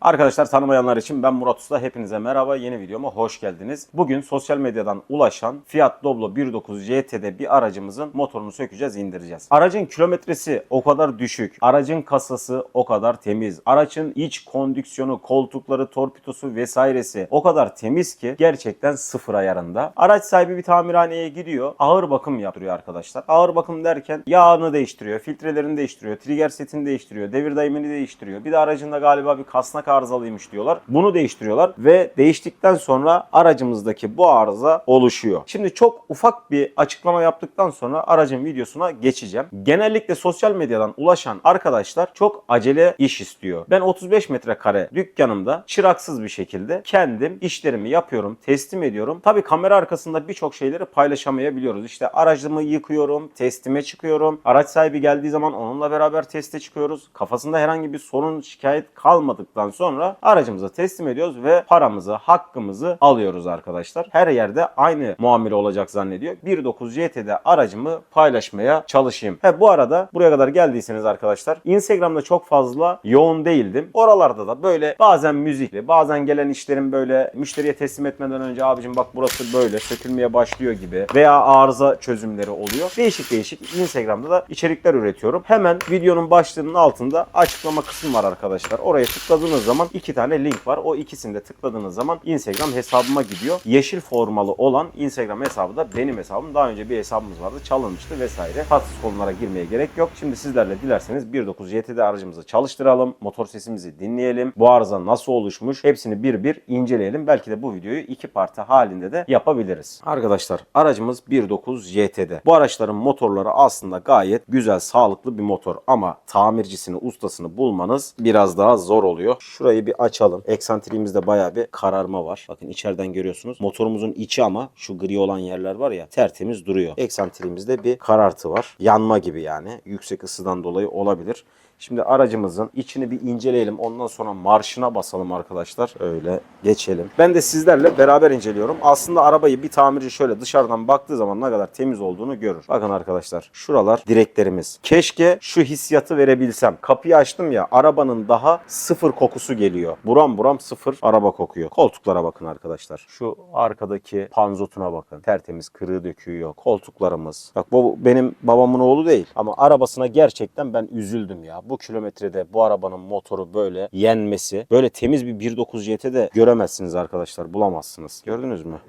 Arkadaşlar tanımayanlar için ben Murat Usta. Hepinize merhaba. Yeni videoma hoş geldiniz. Bugün sosyal medyadan ulaşan Fiat Doblo 1.9 GT'de bir aracımızın motorunu sökeceğiz, indireceğiz. Aracın kilometresi o kadar düşük. Aracın kasası o kadar temiz. Aracın iç kondüksiyonu, koltukları, torpidosu vesairesi o kadar temiz ki gerçekten sıfır ayarında. Araç sahibi bir tamirhaneye gidiyor. Ağır bakım yaptırıyor arkadaşlar. Ağır bakım derken yağını değiştiriyor, filtrelerini değiştiriyor, trigger setini değiştiriyor, devir daimini değiştiriyor. Bir de aracında galiba bir kasnak arızalıymış diyorlar. Bunu değiştiriyorlar ve değiştikten sonra aracımızdaki bu arıza oluşuyor. Şimdi çok ufak bir açıklama yaptıktan sonra aracın videosuna geçeceğim. Genellikle sosyal medyadan ulaşan arkadaşlar çok acele iş istiyor. Ben 35 metrekare dükkanımda çıraksız bir şekilde kendim işlerimi yapıyorum, teslim ediyorum. Tabii kamera arkasında birçok şeyleri paylaşamayabiliyoruz. İşte aracımı yıkıyorum, testime çıkıyorum. Araç sahibi geldiği zaman onunla beraber teste çıkıyoruz. Kafasında herhangi bir sorun, şikayet kalmadıktan sonra aracımıza teslim ediyoruz ve paramızı, hakkımızı alıyoruz arkadaşlar. Her yerde aynı muamele olacak zannediyor. 1.9 GT'de aracımı paylaşmaya çalışayım. He bu arada buraya kadar geldiyseniz arkadaşlar Instagram'da çok fazla yoğun değildim. Oralarda da böyle bazen müzikli, bazen gelen işlerin böyle müşteriye teslim etmeden önce abicim bak burası böyle sökülmeye başlıyor gibi veya arıza çözümleri oluyor. Değişik değişik Instagram'da da içerikler üretiyorum. Hemen videonun başlığının altında açıklama kısmı var arkadaşlar. Oraya tıkladığınız zaman iki tane link var. O ikisini de tıkladığınız zaman Instagram hesabıma gidiyor. Yeşil formalı olan Instagram hesabı da benim hesabım. Daha önce bir hesabımız vardı. Çalınmıştı vesaire. Tatsız konulara girmeye gerek yok. Şimdi sizlerle dilerseniz 1.9 GT'de aracımızı çalıştıralım. Motor sesimizi dinleyelim. Bu arıza nasıl oluşmuş? Hepsini bir bir inceleyelim. Belki de bu videoyu iki parti halinde de yapabiliriz. Arkadaşlar aracımız 1.9 GT'de. Bu araçların motorları aslında gayet güzel, sağlıklı bir motor ama tamircisini, ustasını bulmanız biraz daha zor oluyor. Şurayı bir açalım. Eksantriğimizde bayağı bir kararma var. Bakın içeriden görüyorsunuz. Motorumuzun içi ama şu gri olan yerler var ya tertemiz duruyor. Eksantriğimizde bir karartı var. Yanma gibi yani. Yüksek ısıdan dolayı olabilir. Şimdi aracımızın içini bir inceleyelim. Ondan sonra marşına basalım arkadaşlar. Öyle geçelim. Ben de sizlerle beraber inceliyorum. Aslında arabayı bir tamirci şöyle dışarıdan baktığı zaman ne kadar temiz olduğunu görür. Bakın arkadaşlar şuralar direklerimiz. Keşke şu hissiyatı verebilsem. Kapıyı açtım ya arabanın daha sıfır kokusu geliyor. Buram buram sıfır araba kokuyor. Koltuklara bakın arkadaşlar. Şu arkadaki panzotuna bakın. Tertemiz kırığı döküğü yok. Koltuklarımız. Bak bu benim babamın oğlu değil. Ama arabasına gerçekten ben üzüldüm ya bu kilometrede bu arabanın motoru böyle yenmesi, böyle temiz bir 1.9 GT'de göremezsiniz arkadaşlar, bulamazsınız. Gördünüz mü?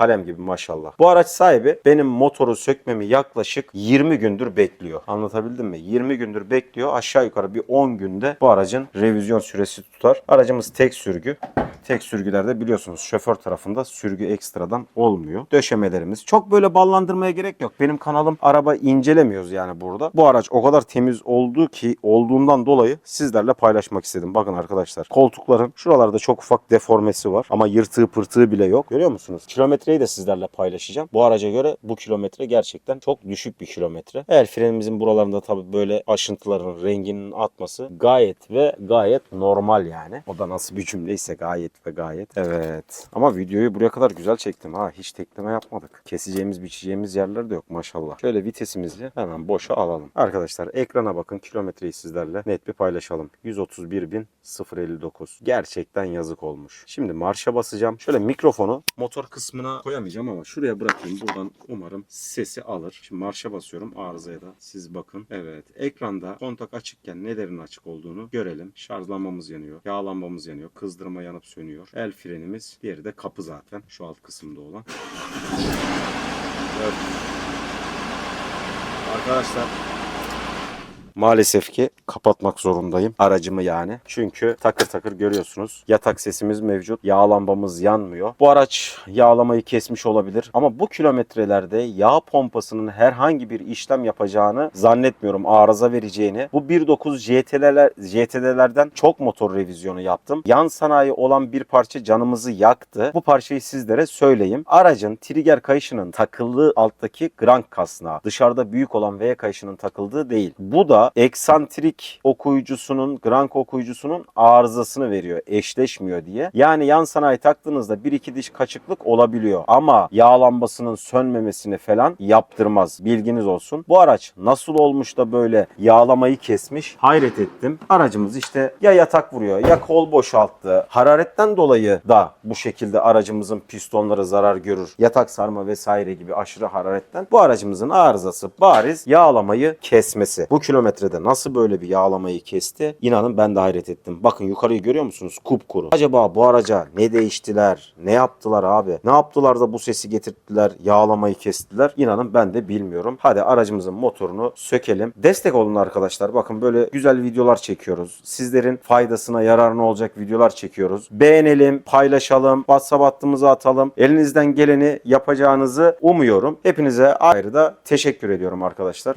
Kalem gibi maşallah. Bu araç sahibi benim motoru sökmemi yaklaşık 20 gündür bekliyor. Anlatabildim mi? 20 gündür bekliyor. Aşağı yukarı bir 10 günde bu aracın revizyon süresi tutar. Aracımız tek sürgü. Tek sürgülerde biliyorsunuz şoför tarafında sürgü ekstradan olmuyor. Döşemelerimiz. Çok böyle ballandırmaya gerek yok. Benim kanalım araba incelemiyoruz yani burada. Bu araç o kadar temiz oldu ki olduğundan dolayı sizlerle paylaşmak istedim. Bakın arkadaşlar koltukların şuralarda çok ufak deformesi var ama yırtığı pırtığı bile yok. Görüyor musunuz? Kilometreyi de sizlerle paylaşacağım. Bu araca göre bu kilometre gerçekten çok düşük bir kilometre. Eğer frenimizin buralarında tabii böyle aşıntıların renginin atması gayet ve gayet normal yani. O da nasıl bir cümleyse gayet ve gayet. Evet. Ama videoyu buraya kadar güzel çektim ha. Hiç tekleme yapmadık. Keseceğimiz biçeceğimiz yerler de yok maşallah. Şöyle vitesimizi hemen boşa alalım. Arkadaşlar ekrana bakın kilometreyi sizlerle net bir paylaşalım. 131.059. Gerçekten yazık olmuş. Şimdi marşa basacağım. Şöyle mikrofonu motor kısmına koyamayacağım ama şuraya bırakayım. Buradan umarım sesi alır. Şimdi marşa basıyorum arızaya da. Siz bakın. Evet. Ekranda kontak açıkken nelerin açık olduğunu görelim. Şarj lambamız yanıyor. Yağ lambamız yanıyor. Kızdırma yanıp sönüyor. El frenimiz. Diğeri de kapı zaten. Şu alt kısımda olan. Evet. Arkadaşlar Maalesef ki kapatmak zorundayım aracımı yani. Çünkü takır takır görüyorsunuz. Yatak sesimiz mevcut. Yağ lambamız yanmıyor. Bu araç yağlamayı kesmiş olabilir. Ama bu kilometrelerde yağ pompasının herhangi bir işlem yapacağını zannetmiyorum. Arıza vereceğini. Bu 1.9 JT'ler, JT'lerden çok motor revizyonu yaptım. Yan sanayi olan bir parça canımızı yaktı. Bu parçayı sizlere söyleyeyim. Aracın trigger kayışının takıldığı alttaki grank kasnağı. Dışarıda büyük olan V kayışının takıldığı değil. Bu da da eksantrik okuyucusunun, grank okuyucusunun arızasını veriyor. Eşleşmiyor diye. Yani yan sanayi taktığınızda bir iki diş kaçıklık olabiliyor. Ama yağ lambasının sönmemesini falan yaptırmaz. Bilginiz olsun. Bu araç nasıl olmuş da böyle yağlamayı kesmiş? Hayret ettim. Aracımız işte ya yatak vuruyor ya kol boşalttı. Hararetten dolayı da bu şekilde aracımızın pistonları zarar görür. Yatak sarma vesaire gibi aşırı hararetten. Bu aracımızın arızası bariz yağlamayı kesmesi. Bu kilometrede nasıl böyle bir yağlamayı kesti? İnanın ben de hayret ettim. Bakın yukarıyı görüyor musunuz? Kupkuru. Acaba bu araca ne değiştiler? Ne yaptılar abi? Ne yaptılar da bu sesi getirttiler? Yağlamayı kestiler? İnanın ben de bilmiyorum. Hadi aracımızın motorunu sökelim. Destek olun arkadaşlar. Bakın böyle güzel videolar çekiyoruz. Sizlerin faydasına yararına olacak videolar çekiyoruz. Beğenelim, paylaşalım, WhatsApp hattımıza atalım. Elinizden geleni yapacağınızı umuyorum. Hepinize ayrı da teşekkür ediyorum arkadaşlar.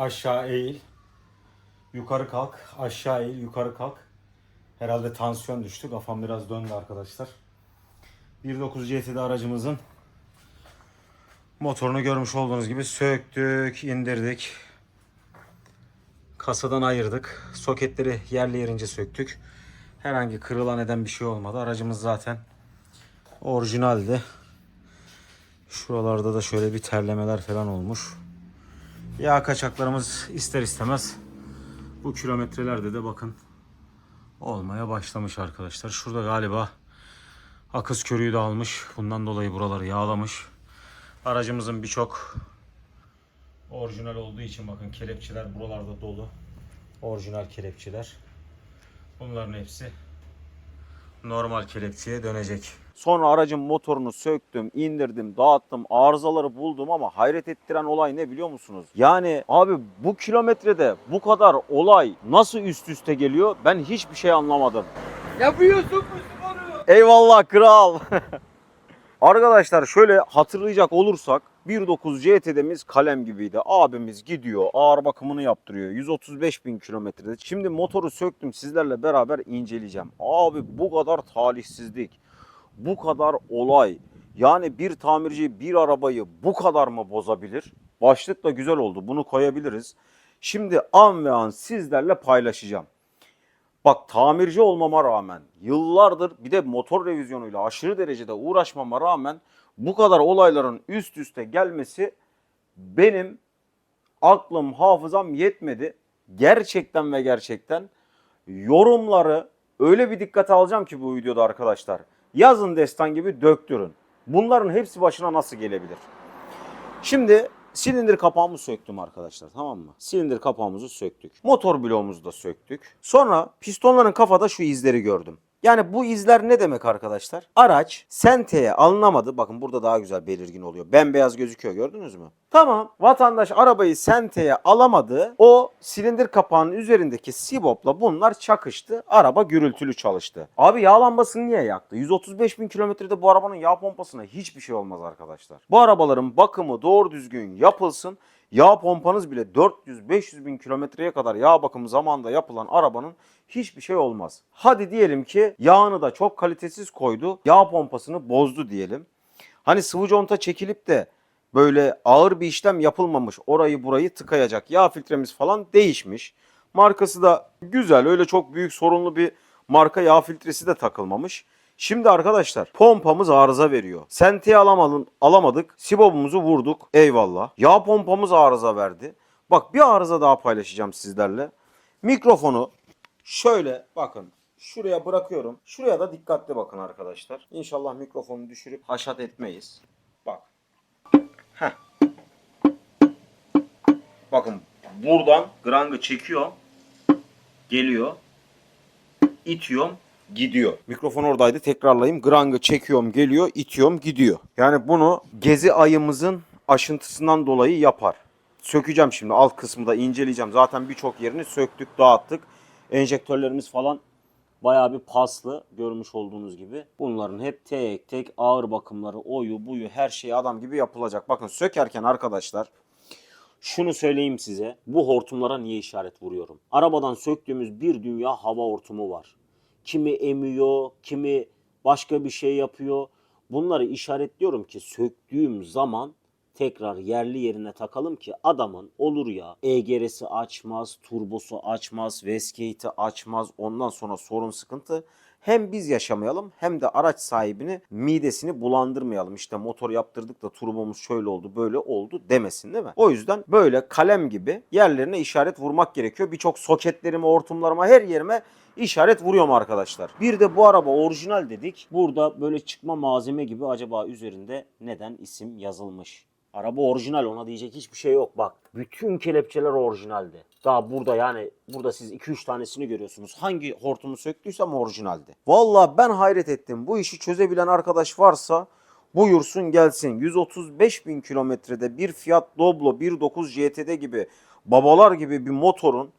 Aşağı eğil. Yukarı kalk. Aşağı eğil. Yukarı kalk. Herhalde tansiyon düştü. Kafam biraz döndü arkadaşlar. 1.9 GT'de aracımızın motorunu görmüş olduğunuz gibi söktük, indirdik. Kasadan ayırdık. Soketleri yerli yerince söktük. Herhangi kırılan eden bir şey olmadı. Aracımız zaten orijinaldi. Şuralarda da şöyle bir terlemeler falan olmuş. Yağ kaçaklarımız ister istemez bu kilometrelerde de bakın olmaya başlamış arkadaşlar. Şurada galiba akız körüğü de almış. Bundan dolayı buraları yağlamış. Aracımızın birçok orijinal olduğu için bakın kelepçeler buralarda dolu. Orijinal kelepçeler. Bunların hepsi normal kelepçeye dönecek. Sonra aracın motorunu söktüm, indirdim, dağıttım, arızaları buldum ama hayret ettiren olay ne biliyor musunuz? Yani abi bu kilometrede bu kadar olay nasıl üst üste geliyor ben hiçbir şey anlamadım. Yapıyorsun Müslümanı. Eyvallah kral. Arkadaşlar şöyle hatırlayacak olursak 1.9 GT'demiz kalem gibiydi. Abimiz gidiyor ağır bakımını yaptırıyor. 135 bin kilometrede. Şimdi motoru söktüm sizlerle beraber inceleyeceğim. Abi bu kadar talihsizlik, bu kadar olay. Yani bir tamirci bir arabayı bu kadar mı bozabilir? Başlık da güzel oldu. Bunu koyabiliriz. Şimdi an ve an sizlerle paylaşacağım. Bak tamirci olmama rağmen yıllardır bir de motor revizyonuyla aşırı derecede uğraşmama rağmen bu kadar olayların üst üste gelmesi benim aklım hafızam yetmedi. Gerçekten ve gerçekten yorumları öyle bir dikkate alacağım ki bu videoda arkadaşlar. Yazın destan gibi döktürün. Bunların hepsi başına nasıl gelebilir? Şimdi silindir kapağımı söktüm arkadaşlar tamam mı? Silindir kapağımızı söktük. Motor bloğumuzu da söktük. Sonra pistonların kafada şu izleri gördüm. Yani bu izler ne demek arkadaşlar? Araç senteye alınamadı. Bakın burada daha güzel belirgin oluyor. Bembeyaz gözüküyor gördünüz mü? Tamam. Vatandaş arabayı senteye alamadı. O silindir kapağının üzerindeki sibopla bunlar çakıştı. Araba gürültülü çalıştı. Abi yağ lambasını niye yaktı? 135 bin kilometrede bu arabanın yağ pompasına hiçbir şey olmaz arkadaşlar. Bu arabaların bakımı doğru düzgün yapılsın. Yağ pompanız bile 400-500 bin kilometreye kadar yağ bakımı zamanında yapılan arabanın hiçbir şey olmaz. Hadi diyelim ki yağını da çok kalitesiz koydu. Yağ pompasını bozdu diyelim. Hani sıvı conta çekilip de böyle ağır bir işlem yapılmamış. Orayı burayı tıkayacak. Yağ filtremiz falan değişmiş. Markası da güzel. Öyle çok büyük sorunlu bir marka yağ filtresi de takılmamış. Şimdi arkadaşlar pompamız arıza veriyor. Senteye alamadın, alamadık. Sibobumuzu vurduk. Eyvallah. Yağ pompamız arıza verdi. Bak bir arıza daha paylaşacağım sizlerle. Mikrofonu şöyle bakın şuraya bırakıyorum. Şuraya da dikkatli bakın arkadaşlar. İnşallah mikrofonu düşürüp haşat etmeyiz. Bak. Heh. Bakın buradan grangı çekiyor. Geliyor. itiyorum gidiyor. Mikrofon oradaydı tekrarlayayım. Grangı çekiyorum geliyor itiyorum gidiyor. Yani bunu gezi ayımızın aşıntısından dolayı yapar. Sökeceğim şimdi alt kısmı da inceleyeceğim. Zaten birçok yerini söktük dağıttık. Enjektörlerimiz falan bayağı bir paslı görmüş olduğunuz gibi. Bunların hep tek tek ağır bakımları oyu buyu her şey adam gibi yapılacak. Bakın sökerken arkadaşlar şunu söyleyeyim size. Bu hortumlara niye işaret vuruyorum? Arabadan söktüğümüz bir dünya hava hortumu var. Kimi emiyor, kimi başka bir şey yapıyor. Bunları işaretliyorum ki söktüğüm zaman tekrar yerli yerine takalım ki adamın olur ya EGR'si açmaz, turbosu açmaz, Westgate'i açmaz. Ondan sonra sorun sıkıntı. Hem biz yaşamayalım hem de araç sahibini midesini bulandırmayalım. İşte motor yaptırdık da turbomuz şöyle oldu böyle oldu demesin değil mi? O yüzden böyle kalem gibi yerlerine işaret vurmak gerekiyor. Birçok soketlerime, hortumlarıma her yerime işaret vuruyorum arkadaşlar. Bir de bu araba orijinal dedik. Burada böyle çıkma malzeme gibi acaba üzerinde neden isim yazılmış? Araba orijinal ona diyecek hiçbir şey yok bak. Bütün kelepçeler orijinaldi. Daha burada yani burada siz 2-3 tanesini görüyorsunuz. Hangi hortumu söktüysem orijinaldi. Valla ben hayret ettim. Bu işi çözebilen arkadaş varsa buyursun gelsin. 135 bin kilometrede bir Fiat Doblo 1.9 GT'de gibi babalar gibi bir motorun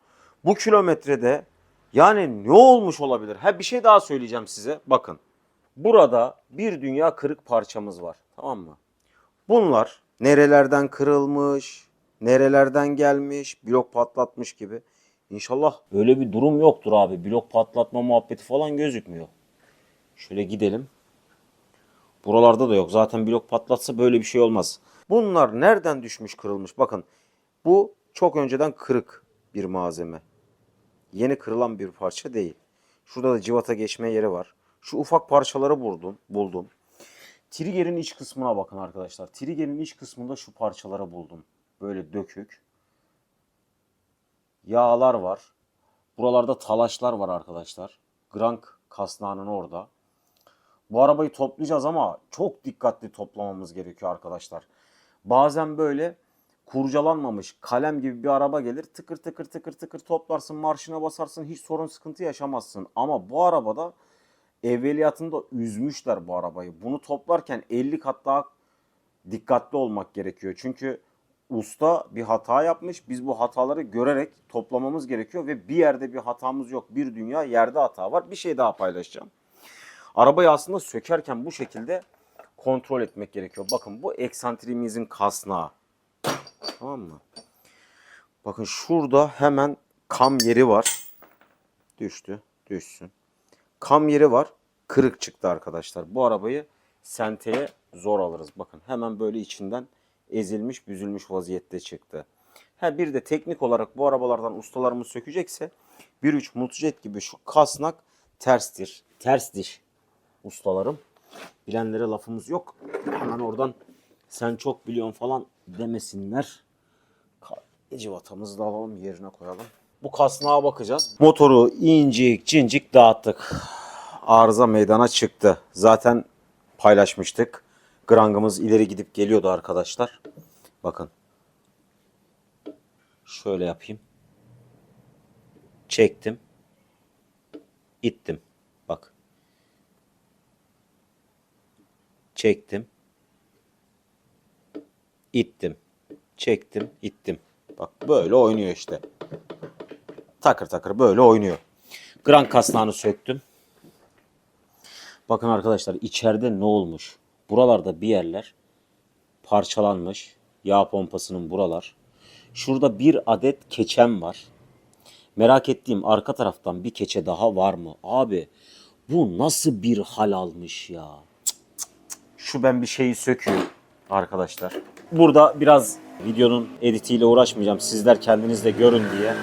bu kilometrede yani ne olmuş olabilir? Ha bir şey daha söyleyeceğim size. Bakın. Burada bir dünya kırık parçamız var. Tamam mı? Bunlar nerelerden kırılmış, nerelerden gelmiş, blok patlatmış gibi. İnşallah öyle bir durum yoktur abi. Blok patlatma muhabbeti falan gözükmüyor. Şöyle gidelim. Buralarda da yok. Zaten blok patlatsa böyle bir şey olmaz. Bunlar nereden düşmüş kırılmış? Bakın bu çok önceden kırık bir malzeme. Yeni kırılan bir parça değil. Şurada da civata geçme yeri var. Şu ufak parçaları buldum. buldum. Trigger'in iç kısmına bakın arkadaşlar. Trigger'in iç kısmında şu parçaları buldum. Böyle dökük. Yağlar var. Buralarda talaşlar var arkadaşlar. Grank kasnağının orada. Bu arabayı toplayacağız ama çok dikkatli toplamamız gerekiyor arkadaşlar. Bazen böyle kurcalanmamış kalem gibi bir araba gelir tıkır tıkır tıkır tıkır toplarsın marşına basarsın hiç sorun sıkıntı yaşamazsın. Ama bu arabada evveliyatında üzmüşler bu arabayı. Bunu toplarken 50 kat daha dikkatli olmak gerekiyor. Çünkü usta bir hata yapmış. Biz bu hataları görerek toplamamız gerekiyor ve bir yerde bir hatamız yok. Bir dünya yerde hata var. Bir şey daha paylaşacağım. Arabayı aslında sökerken bu şekilde kontrol etmek gerekiyor. Bakın bu eksantriğimizin kasnağı. Tamam mı? Bakın şurada hemen kam yeri var. Düştü. Düşsün. Kam yeri var. Kırık çıktı arkadaşlar. Bu arabayı senteye zor alırız. Bakın hemen böyle içinden ezilmiş, büzülmüş vaziyette çıktı. Ha bir de teknik olarak bu arabalardan ustalarımız sökecekse 1.3 Multijet gibi şu kasnak terstir. Terstir ustalarım. Bilenlere lafımız yok. Hemen oradan sen çok biliyorsun falan demesinler. Civatamızı da alalım yerine koyalım. Bu kasnağa bakacağız. Motoru incik cincik dağıttık. Arıza meydana çıktı. Zaten paylaşmıştık. Grangımız ileri gidip geliyordu arkadaşlar. Bakın. Şöyle yapayım. Çektim. İttim. Bak. Çektim. İttim. Çektim, ittim. Bak böyle oynuyor işte. Takır takır böyle oynuyor. Gran kasnağını söktüm. Bakın arkadaşlar içeride ne olmuş? Buralarda bir yerler parçalanmış. Yağ pompasının buralar. Şurada bir adet keçem var. Merak ettiğim arka taraftan bir keçe daha var mı? Abi bu nasıl bir hal almış ya? Şu ben bir şeyi söküyorum arkadaşlar. Burada biraz videonun editiyle uğraşmayacağım. Sizler kendiniz de görün diye.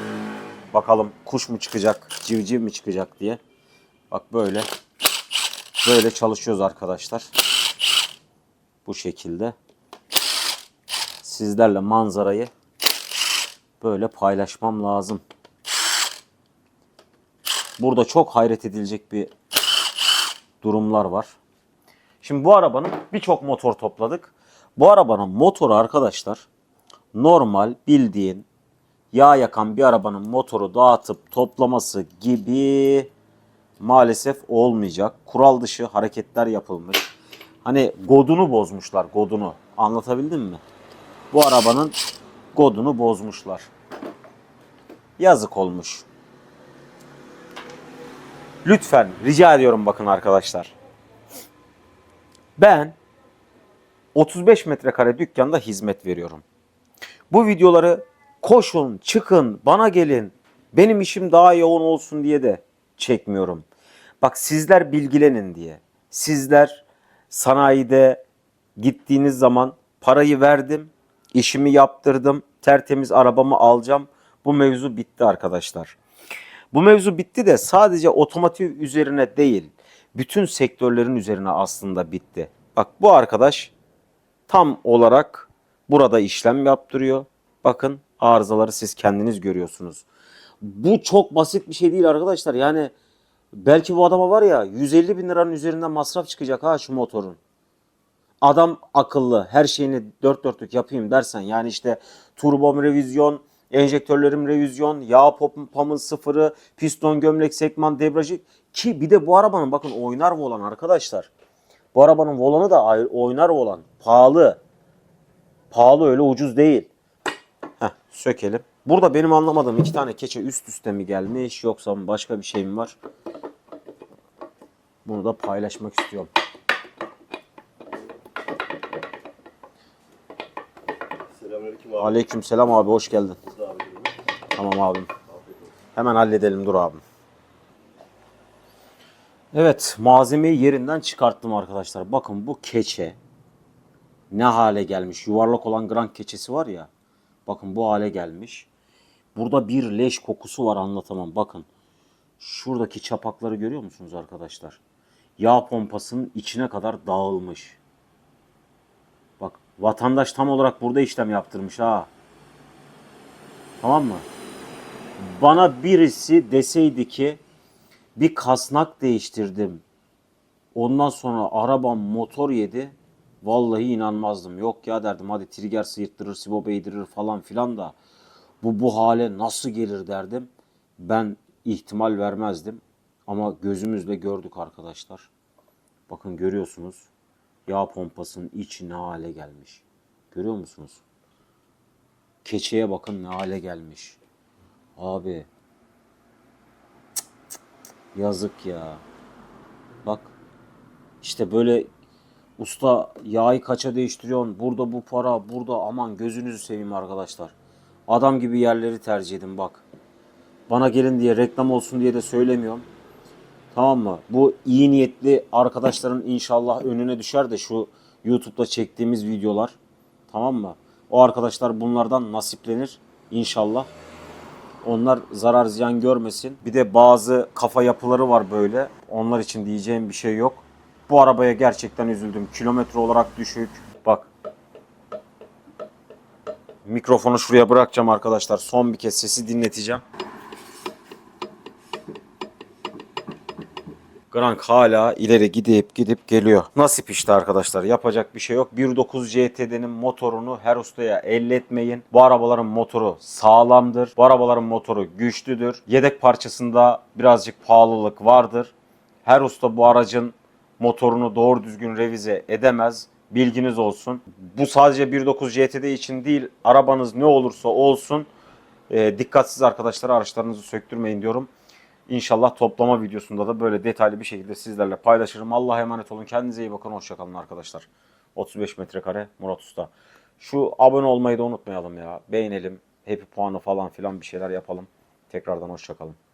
Bakalım kuş mu çıkacak, civciv mi çıkacak diye. Bak böyle. Böyle çalışıyoruz arkadaşlar. Bu şekilde. Sizlerle manzarayı böyle paylaşmam lazım. Burada çok hayret edilecek bir durumlar var. Şimdi bu arabanın birçok motor topladık. Bu arabanın motoru arkadaşlar normal bildiğin yağ yakan bir arabanın motoru dağıtıp toplaması gibi maalesef olmayacak. Kural dışı hareketler yapılmış. Hani godunu bozmuşlar godunu. Anlatabildim mi? Bu arabanın godunu bozmuşlar. Yazık olmuş. Lütfen rica ediyorum bakın arkadaşlar. Ben 35 metrekare dükkanda hizmet veriyorum. Bu videoları koşun, çıkın, bana gelin. Benim işim daha yoğun olsun diye de çekmiyorum. Bak sizler bilgilenin diye. Sizler sanayide gittiğiniz zaman parayı verdim, işimi yaptırdım, tertemiz arabamı alacağım. Bu mevzu bitti arkadaşlar. Bu mevzu bitti de sadece otomotiv üzerine değil, bütün sektörlerin üzerine aslında bitti. Bak bu arkadaş tam olarak burada işlem yaptırıyor. Bakın arızaları siz kendiniz görüyorsunuz. Bu çok basit bir şey değil arkadaşlar. Yani belki bu adama var ya 150 bin liranın üzerinden masraf çıkacak ha şu motorun. Adam akıllı her şeyini dört dörtlük yapayım dersen yani işte turbom revizyon, enjektörlerim revizyon, yağ pompamın sıfırı, piston gömlek sekman debriyajı ki bir de bu arabanın bakın oynar volan arkadaşlar. Bu arabanın volanı da oynar volan. Pahalı. Pahalı öyle ucuz değil. Sökelim. Burada benim anlamadığım iki tane keçe üst üste mi gelmiş yoksa başka bir şey mi var? Bunu da paylaşmak istiyorum. Selamünaleyküm abi. Aleyküm selam abi hoş geldin. Abi. Tamam abim. Hemen halledelim dur abim. Evet malzemeyi yerinden çıkarttım arkadaşlar. Bakın bu keçe ne hale gelmiş. Yuvarlak olan grand keçesi var ya. Bakın bu hale gelmiş. Burada bir leş kokusu var anlatamam. Bakın. Şuradaki çapakları görüyor musunuz arkadaşlar? Yağ pompasının içine kadar dağılmış. Bak vatandaş tam olarak burada işlem yaptırmış ha. Tamam mı? Bana birisi deseydi ki bir kasnak değiştirdim. Ondan sonra arabam motor yedi. Vallahi inanmazdım. Yok ya derdim hadi trigger sıyırttırır, sibop eğdirir falan filan da bu bu hale nasıl gelir derdim. Ben ihtimal vermezdim. Ama gözümüzle gördük arkadaşlar. Bakın görüyorsunuz. Yağ pompasının içi ne hale gelmiş. Görüyor musunuz? Keçeye bakın ne hale gelmiş. Abi. Yazık ya. Bak. İşte böyle usta yağı kaça değiştiriyorsun. Burada bu para, burada aman gözünüzü seveyim arkadaşlar. Adam gibi yerleri tercih edin bak. Bana gelin diye reklam olsun diye de söylemiyorum. Tamam mı? Bu iyi niyetli arkadaşların inşallah önüne düşer de şu YouTube'da çektiğimiz videolar. Tamam mı? O arkadaşlar bunlardan nasiplenir inşallah. Onlar zarar ziyan görmesin. Bir de bazı kafa yapıları var böyle. Onlar için diyeceğim bir şey yok. Bu arabaya gerçekten üzüldüm. Kilometre olarak düşük. Bak. Mikrofonu şuraya bırakacağım arkadaşlar. Son bir kez sesi dinleteceğim. Grank hala ileri gidip gidip geliyor. Nasip işte arkadaşlar yapacak bir şey yok. 1.9 GT'nin motorunu her ustaya elletmeyin. Bu arabaların motoru sağlamdır. Bu arabaların motoru güçlüdür. Yedek parçasında birazcık pahalılık vardır. Her usta bu aracın motorunu doğru düzgün revize edemez. Bilginiz olsun. Bu sadece 1.9 GTD için değil, arabanız ne olursa olsun e, dikkatsiz arkadaşlara araçlarınızı söktürmeyin diyorum. İnşallah toplama videosunda da böyle detaylı bir şekilde sizlerle paylaşırım. Allah'a emanet olun. Kendinize iyi bakın. Hoşçakalın arkadaşlar. 35 metrekare Murat Usta. Şu abone olmayı da unutmayalım ya. Beğenelim. Happy puanı falan filan bir şeyler yapalım. Tekrardan hoşçakalın.